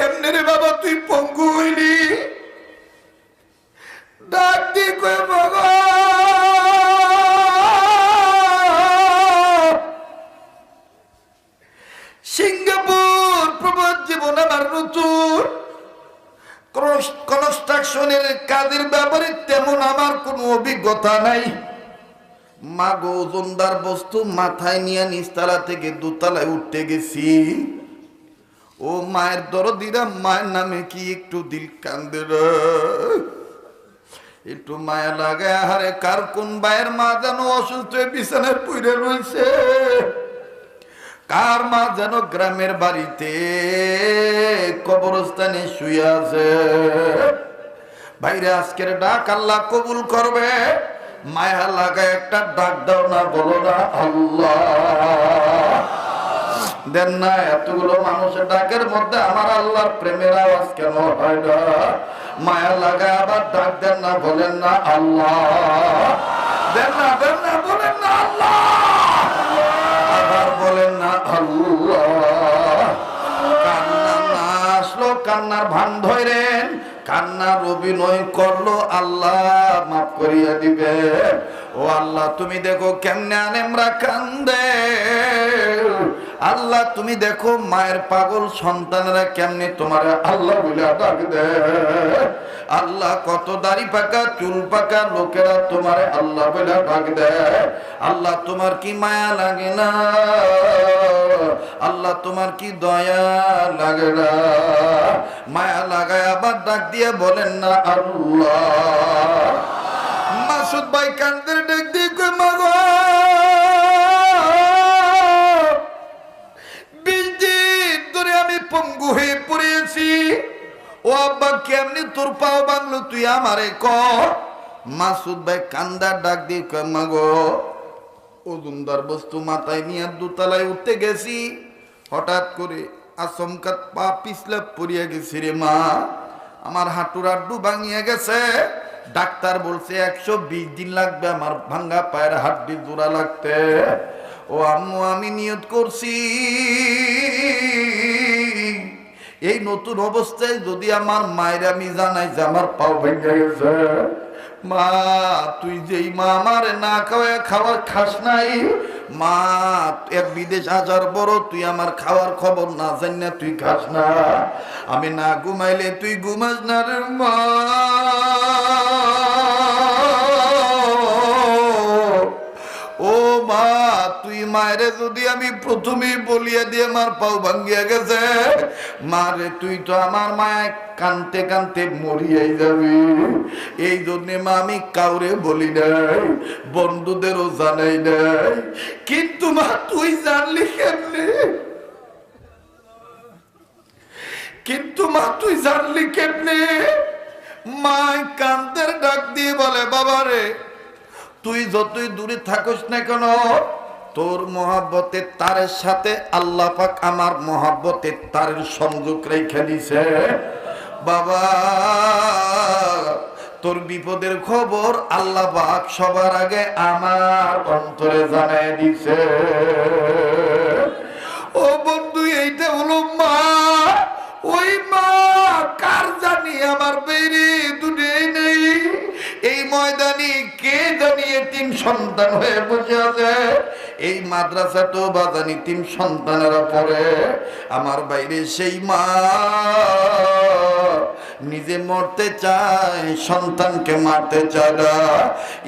কেমনে রে বাবা, তুই পঙ্গু হইলি? ডাক দি সিঙ্গাপুর প্রবাদ জীবন আমার নতুন। কনস্ট্রাকশনের কাজের ব্যাপারে তেমন আমার কোনো অভিজ্ঞতা নাই। মা গো ওজনদার বস্তু মাথায় নিয়ে নিচতলা থেকে দোতলায় উঠতে গেছি। ও মায়ের দরদিরা, মায়ের নামে কি একটু দিল কান্দে। একটু মায়া লাগে হারে কার কোন বায়ের মা যেন অসুস্থ হয়ে বিছানায় পুইরে রয়েছে? কার মা যেন গ্রামের বাড়িতে কবরস্থানে শুয়ে আছে? বাইরে আজকের ডাক আল্লাহ কবুল করবে। মায়া লাগা একটা ডাক দাও না, বলো না, আল্লাহ। দেন না, এতগুলো মানুষের ডাকের মধ্যে আমার আল্লাহর প্রেমের আওয়াজ কেন হয় না? মায়া লাগা আবার ডাক দেন না, বলেন না আল্লাহ। দেন না দেন না, বলেন না আল্লাহ। আবার বলেন না আল্লাহ। কান্না আসলো, কান্নার ভান করল, আল্লাহ করিয়া দিবে ও আল্লাহ, তুমি দেখো কেমনে আনেমরা কান্দে। আল্লাহ, তুমি দেখো মায়ের পাগল সন্তানেরা কেমনে তোমার আল্লাহ বলে ডাক দে আল্লাহ কত দাড়ি পাকা, চুল পাকা, লোকেরা তোমার আল্লাহ বলে ডাক দে আল্লাহ, তোমার কি মায়া লাগে না? আল্লাহ, তোমার কি দয়া লাগে না? মায়া লাগায় আবার ডাক দিয়ে বলেন না আল্লাহ। মাসুদ ভাই কান্দের ডাক পঙ্গু হয়ে পড়েছি। ও আব্বা, কেমনি তোর পাও বাংলো তুই আমারে ক? মাসুদ ভাই কান্দার ডাক দিয়ে কয়, মাগো ওজনদার বস্তু মাথায় নিয়ে দোতলায় উঠতে গেছি। হঠাৎ করে আচমকাত পা পিছলে পড়িয়া গেছি রে মা। আমার হাঁটুর আড্ডু ভাঙিয়ে গেছে। ডাক্তার বলছে, একশো বিশ দিন লাগবে আমার ভাঙ্গা পায়ের হাড্ডি জোড়া লাগতে। ও আম্মু, আমি নিয়ত করছি। এই নতুন অবস্থায় যদি আমার মায়ের আমি জানাই যে আমার পাও ভেঙে গেছে, মা, তুই যে মা আমার না খাওয়া খাবার খাস নাই। মা, এক বিদেশ আসার বড় তুই আমার খাওয়ার খবর না জান না তুই খাস না। আমি না ঘুমাইলে তুই ঘুমাস না রে মা। মায়েরে যদি আমি প্রথমেই বলিয়া দিয়ে আমার পাও ভাঙ্গিয়া গেছে, মারে তুই তো আমার মায় কানতে কানতে মরিয়াই যাবি। এই জন্যে মা আমি কাউরে বলি নাই, বন্ধুদেরও জানাই নাই। কিন্তু মা, তুই জানলি কেমনে? কিন্তু মা, তুই জানলি কেমনে? মা কান্তের ডাক দিয়ে বলে, বাবারে, তুই যতই দূরে থাকস না কেন তোর মহাব্বতের তারের সাথে আল্লাহ পাক আমার মহাব্বতের তারের সংযোগ রেখে দিছে। বাবা, তোর বিপদের খবর আল্লাহ পাক সবার আগে আমার অন্তরে জানাই দিছে। ও বন্ধু, এইটা হলো মা। ওই মা, কার জানি আমার বেরি দুনিয়ায় নেই। এই ময়দানি কে জানি তিন সন্তান হয়ে বসে আছে। এই মাদ্রাসা তো বাজানি তিন সন্তানেরা পরে আমার বাইরে সেই মা নিজে মরতে চায়, সন্তানকে মারতে চায় না।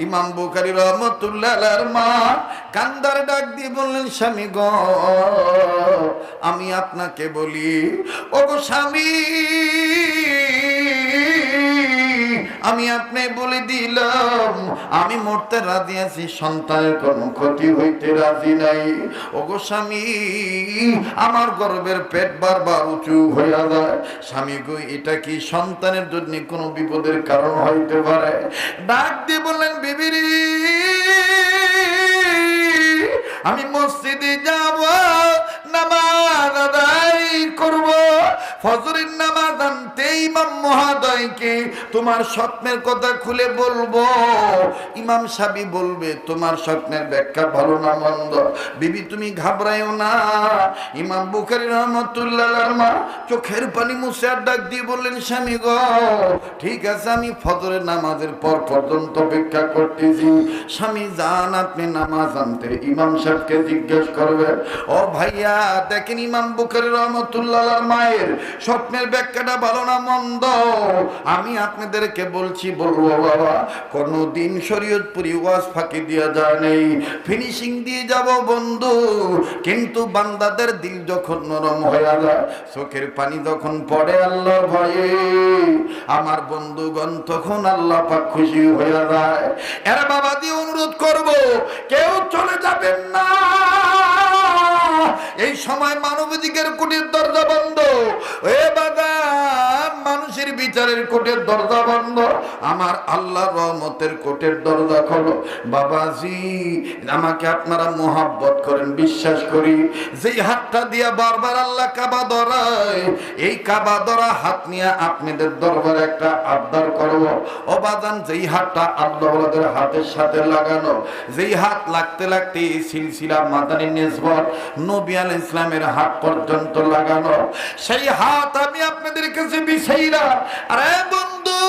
ইমাম বুখারি রহমতুল্লাহ মা কান্দার ডাক দিয়ে বললেন, স্বামী গ, আমি আপনাকে বলি ও স্বামী আমি আপনি বলে দিলাম, আমি মরতে রাজি আছি সন্তানের কোনো ক্ষতি হইতে রাজি নাই। ওগো স্বামী, আমার গর্বের পেট বারবার উঁচু হইয়া যায়। স্বামী গো, এটা কি সন্তানের জন্য কোনো বিপদের কারণ হইতে পারে? ডাক দিয়ে বললেন, বিবিরি, আমি মসজিদে যাব, নামাজ আদায় করব। ফজরের নামাজ আনতেই মা ইমাম মহাদয়কে তোমার স্বপ্নের কথা খুলে বলব। ইমাম সাবি বলবে, তোমার স্বপ্নের ব্যাখ্যা ভালো না মন্দ। বিবি, তুমি ঘাবড়াইও না। ইমাম বুখারি রহমতুল্লাহ মা চোখের পানি মুছে আর ডাক দিয়ে বললেন, স্বামী গো, ঠিক আছে, আমি ফজরের নামাজের পর পর্যন্ত অপেক্ষা করতেছি। স্বামী যান, আপনি নামাজ আনতে। ইমাম সাহেবকে জিজ্ঞেস করবে, ও ভাইয়া, দেখেন ইমাম বুখারি রহমতুল্লাহ মায়ের স্বপ্নের ব্যাখ্যাটা ভালো না মন্দ। আমি আপনাদেরকে বলছি, বলব বাবা, কোনদিন শরীয়তপুরি ওয়াজ ফাঁকি দিয়া যায় নেই। ফিনিশিং দিয়ে যাব বন্ধু, কিন্তু বান্দাদের দিল যখন নরম হয়ে যায়, চোখের পানি যখন পড়ে আল্লাহ ভয়ে। আমার বন্ধুগণ তখন আল্লাহ পাক খুশি হয়ে যায়। এরা বাবা দিয়ে অনুরোধ করব, কেউ চলে যাবেন না। এই সময় মানবাধিকার কুটির দরজা বন্ধ। এ বাগান মানুষের বিচারের কোটের দরজা বন্ধ। আমার আল্লাহ রহমতের কোটের দরজা খোলো। বাবাজি, আমাকে আপনারা মোহাব্বত করেন, বিশ্বাস করি। যেই হাতটা দিয়া বারবার আল্লাহ কাবা ধরায়, এই কাবা ধরা হাত নিয়ে আপনাদের দরবারে একটা আবদার করব। অবাদান যেই হাতটা আল্লাহদের হাতের সাথে লাগানো, যেই হাত লাগতে লাগতে এই সিলসিলা মাদানী নেসবত নবী আল ইসলামের হাত পর্যন্ত লাগানো, সেই হাত আমি আপনাদের কাছে বিছাইরা আরে বন্ধু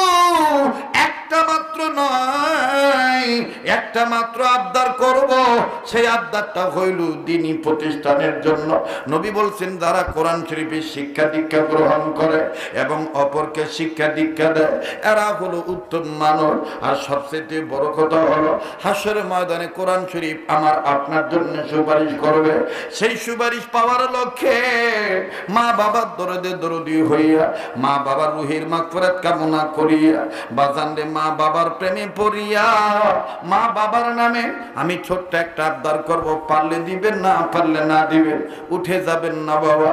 একটা মাত্র নয়। একটা মাত্র আবদার করব, সেই আবদারটা হইল দিনী প্রতিষ্ঠানের জন্য। নবী বলছেন, যারা কোরআন শরীফের শিক্ষা দীক্ষা গ্রহণ করে এবং অপরকে শিক্ষা দীক্ষা দেয়, এরা হলো উত্তম মানব আর সবচেয়ে বড় কথা হলো হাসর ময়দানে কোরআন শরীফ আমার আপনার জন্য সুপারিশ করবে। সেই সুপারিশ পাওয়ার লক্ষ্যে মা বাবার দরদে দরদি হইয়া, মা বাবার রুহির মাগফিরাত কামনা করিয়া বাজানরে মা বাবার প্রেমে পড়িয়া মা বাবার নামে আমি ছোট্ট একটা আবদার করব, পারলে দিবেন না, পারলে না দিবেন, উঠে যাবেন না বাবা।